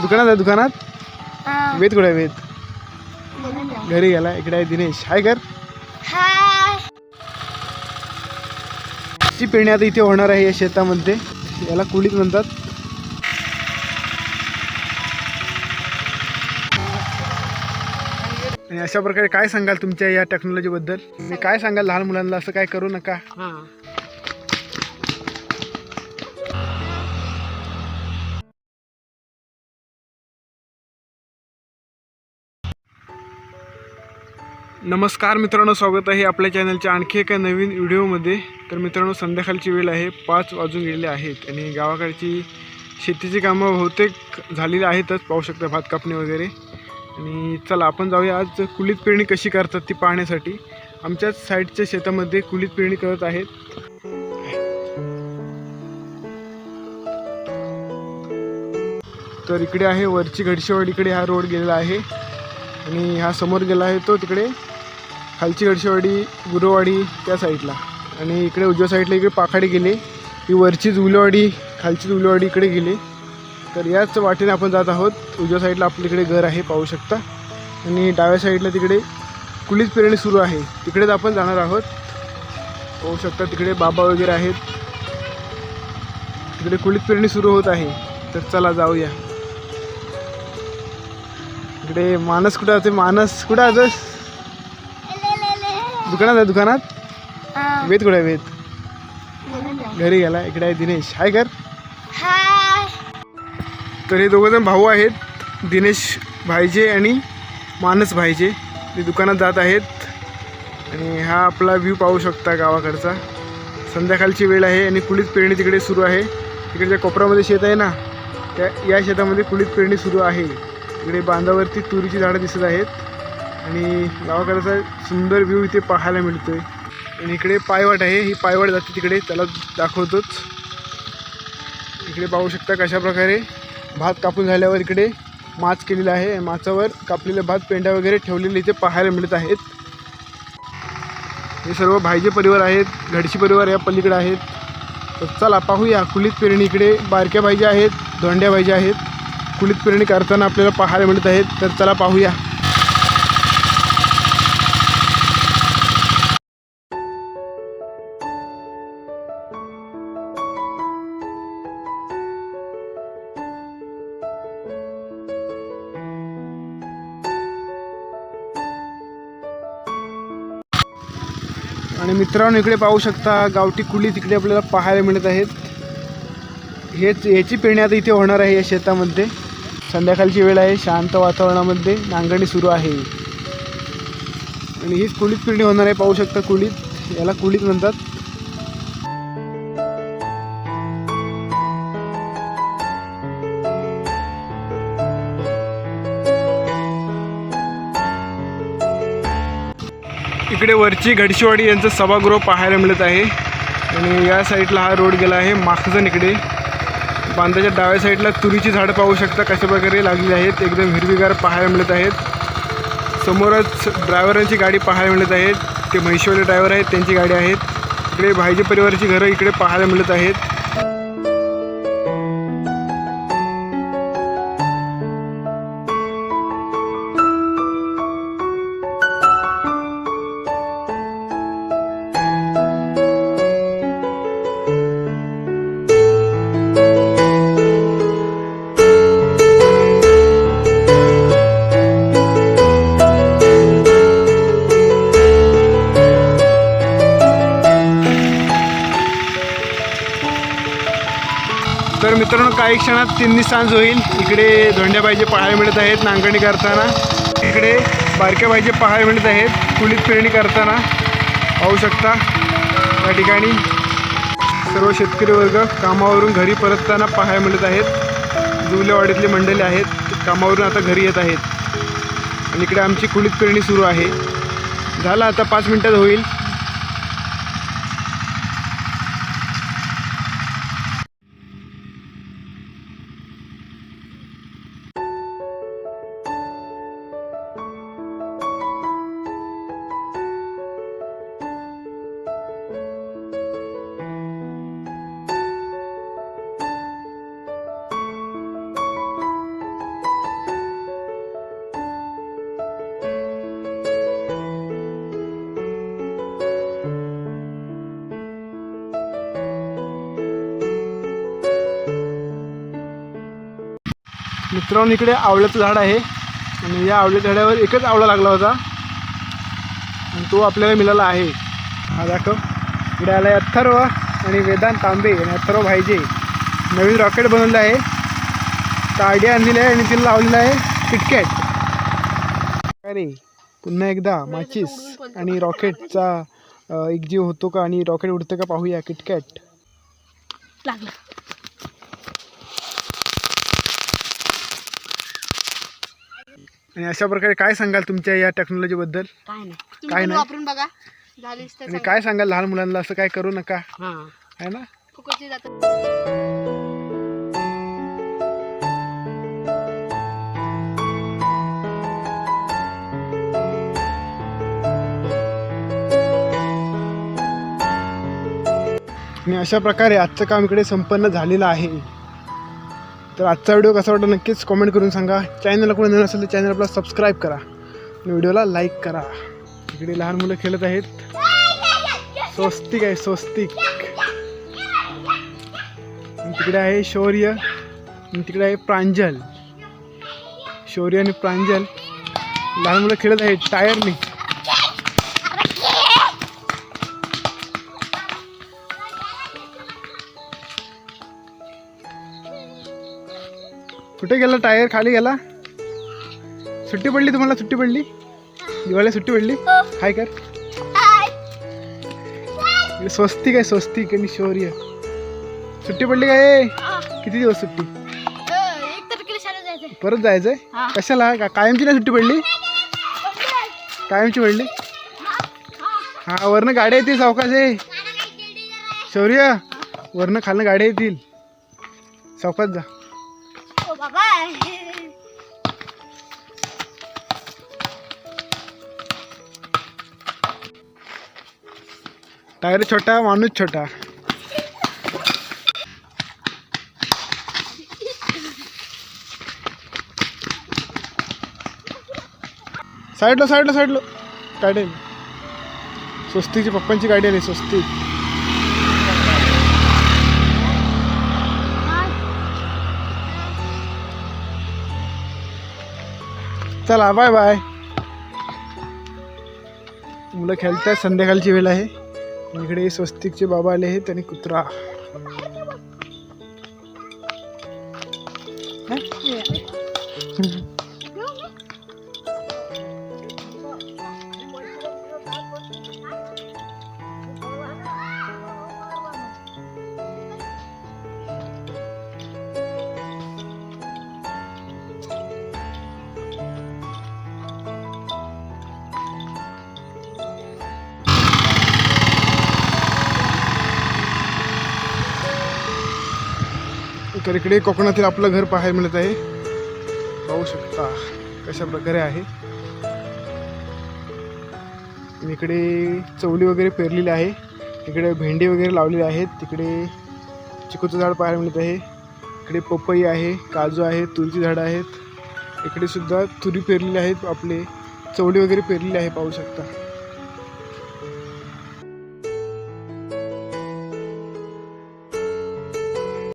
दुकानात आहे दुकानात? हा. वेद कुठे आहे वेद? घरी गेला इकडे आहे दिनेश. हाय कर. हाय. ची पेरणी आता इथे होणार आहे या शेतामध्ये. याला कुळीत म्हणतात. आणि अशा प्रकारे काय सांगाल तुमच्या या टेक्नॉलॉजीबद्दल मी काय सांगाल लहान मुलांना असं काय करू नका? नमस्कार मित्रांनो स्वागत आहे आपल्या चॅनलच्या आणखी एका नवीन व्हिडिओमध्ये. तर मित्रांनो संध्याकाळची वेळ आहे पाच वाजून गेलेले आहेत आणि गावाकडची शेतीची कामं बहुतेक झालेली आहेतच पाहू शकता भात कापणी वगैरे. आणि चला आपण जाऊया आज कुलीत पेरणी कशी करतात ती पाहण्यासाठी. आमच्याच साईडच्या शेतामध्ये कुलीत पेरणी करत आहेत. तर इकडे आहे वरची घडशेवाडी इकडे हा रोड गेलेला आहे. आणि हा समोर गेला आहे तो तिकडे. खालची गडशेवाडी गुरुवाडी त्या साईडला. आणि इकडे उजव्या साईडला इकडे पाखाडी गेले. ही वरचीच उलवाडी खालचीच उलवाडी इकडे गेली. तर याच वाटेने आपण जात आहोत. उजव्या साईडला आपल्याकडे घर आहे पाहू शकता. आणि डाव्या साईडला तिकडे कुलीच पेरणी सुरू आहे. तिकडेच आपण जाणार आहोत. पाहू शकता तिकडे बाबा वगैरे आहेत. तिकडे कुलीत पेरणी सुरू होत आहे. तर चला जाऊया. इकडे मानस कुठं आहे? मानस कुठं आजस दुकानात आहे दुकानात. वेद कुठे आहे वेद? घरी गेला इकडे आहे दिनेश. हाय कर. हाय. तर हे दोघं जण भाऊ आहेत दिनेश भाईजे आणि मानस भाईजे. ते दुकानात जात आहेत. आणि हा आपला व्ह्यू पाहू शकता गावाकडचा. संध्याकाळची वेळ आहे आणि कुळीत पेरणी तिकडे सुरू आहे. तिकडच्या कोपऱ्यामध्ये शेत आहे ना त्या या शेतामध्ये कुळीत पेरणी सुरू आहे. इकडे बांधावरती तुरीची झाडं दिसत आहेत. आणि गावाकडचा सुंदर व्ह्यू इथे पाहायला मिळतोय. आणि इकडे पायवाट आहे. ही पायवाट जाते तिकडे. त्याला दाखवतोच. इकडे पाहू शकता कशा प्रकारे भात कापून झाल्यावर इकडे माच केलेला आहे. माचावर कापलेले भात पेंड्या वगैरे ठेवलेले इथे पाहायला मिळत आहेत. हे सर्व भाईजे परिवार आहेत. घडशी परिवार या पलीकडे आहेत. तर चला पाहूया. कुलीत पेरणी इकडे बारक्या भाईजे आहेत धोंड्या भाईजे आहेत. कुलीत पेरणी करताना आपल्याला पाहायला मिळत आहेत. तर चला पाहूया. आणि मित्रांनो इकडे पाहू शकता गावठी कुली तिकडे आपल्याला पाहायला मिळत आहेत. हेच याची पेरणी आता इथे होणार आहे या शेतामध्ये. संध्याकाळची वेळ आहे शांत वातावरणामध्ये नांगरणी सुरू आहे. आणि हीच कुलीत पेरणी होणार आहे पाहू शकता कुलीत. याला कुलीत म्हणतात. इकडे वरची घडशीवाडी यांचं सभागृह पाहायला मिळत आहे. आणि या साईडला हा रोड गेला आहे माखजन इकडे बांधाच्या डाव्या साईडला तुरीची झाडं पाहू शकता कशा प्रकारे लागली आहेत. एकदम हिरवीगार पाहायला मिळत आहेत. समोरच ड्रायव्हरांची गाडी पाहायला मिळत आहेत. ते म्हैशीवाले ड्रायव्हर आहेत त्यांची गाडी आहेत. इकडे भाईजी परिवाराची घरं इकडे पाहायला मिळत आहेत. तर मित्रांनो काही क्षणात तिन्ही सांज होईल. इकडे धोंड्या पाहिजे पाहायला मिळत आहेत नांगरणी करताना. इकडे बारक्या पाहिजे पाहायला मिळत आहेत कुलीत पेरणी करताना. पाहू शकता या ठिकाणी सर्व शेतकरी वर्ग कामावरून घरी परतताना पाहायला मिळत आहेत. जुवल्यावाडीतली मंडळी आहेत कामावरून आता घरी येत आहेत. आणि इकडे आमची कुलीत पेरणी सुरू आहे. झालं आता पाच मिनटात होईल. मित्रांनो इकडे आवळ्याचं झाड आहे. आणि या आवळ्या झाडावर एकच आवळा लागला होता. आणि तो आपल्याला मिळाला आहे. हा दाखव. इकडे आला आहे अथर्व आणि वेदांत तांबे आणि अथर्व भाईजे. नवीन रॉकेट बनवलं आहे. ताडी आयडिया आणलेली आहे आणि तिला लावलेलं आहे किटकॅट अरे पुन्हा एकदा माचीस आणि रॉकेटचा एक जीव होतो का आणि रॉकेट उडतं का पाहूया किटकॅट लागला. आणि अशा प्रकारे काय सांगाल तुमच्या या टेक्नॉलॉजीबद्दल काय नाही. काय नाही. वापरून बघा. झालीच तर आणि काय सांगाल लहान मुलांना? असं काय करू नका. हां. आहे ना? फुकटची जातात आणि अशा प्रकारे आजचं काम इकडे संपन्न झालेलं आहे. तर आजचा व्हिडिओ कसा वाटला नक्कीच कॉमेंट करून सांगा. चॅनलला कोणी नवीन असेल तर चॅनल आपला सबस्क्राईब करा. आणि व्हिडिओला लाईक करा. इकडे लहान मुलं खेळत आहेत. स्वस्तिक आहे स्वस्तिक. तिकडे आहे शौर्य. आणि तिकडे आहे प्रांजल. शौर्य आणि प्रांजल. लहान मुलं खेळत आहेत टायरनी कुठे गेला टायर? खाली गेला? सुट्टी पडली तुम्हाला? सुट्टी पडली? दिवाळी सुट्टी पडली? हाय कर. इकडे स्वस्तिक आहे स्वस्तिक आणि शौर्य. सुट्टी पडली काय किती दिवस सुट्टी? परत जायचंय? हा. कशाला? का कायमची नाही सुट्टी पडली? कायमची पडली? हा. वरनं गाड्या येतील सावकाश आहे शौर्य. वरनं खालनं गाड्या येतील. सावकाश जा. टायर छोटा माणूस छोटा. साईडला साईडला साईडला. गाडी आली. स्वस्तीची पप्पांची गाडी आली स्वस्ती. चला बाय बाय मुलं खेळतात संध्याकाळची वेळ आहे. इकडे स्वस्तिकचे बाबा आले आहेत आणि कुत्रा. तर इकडे कोकणातील आपलं घर पाहायला मिळत आहे. पाहू शकता कशा प्रकारे आहे. इकडे चवली वगैरे पेरलेली आहे. इकडे भेंडी वगैरे लावलेली आहेत. तिकडे चिकूचं झाड पाहायला मिळत आहे. इकडे पपई आहे काजू आहे तुरीची झाडं आहेत. इकडे सुद्धा तुरी पेरलेली आहेत. आपले चवली वगैरे पेरलेली आहे पाहू शकता.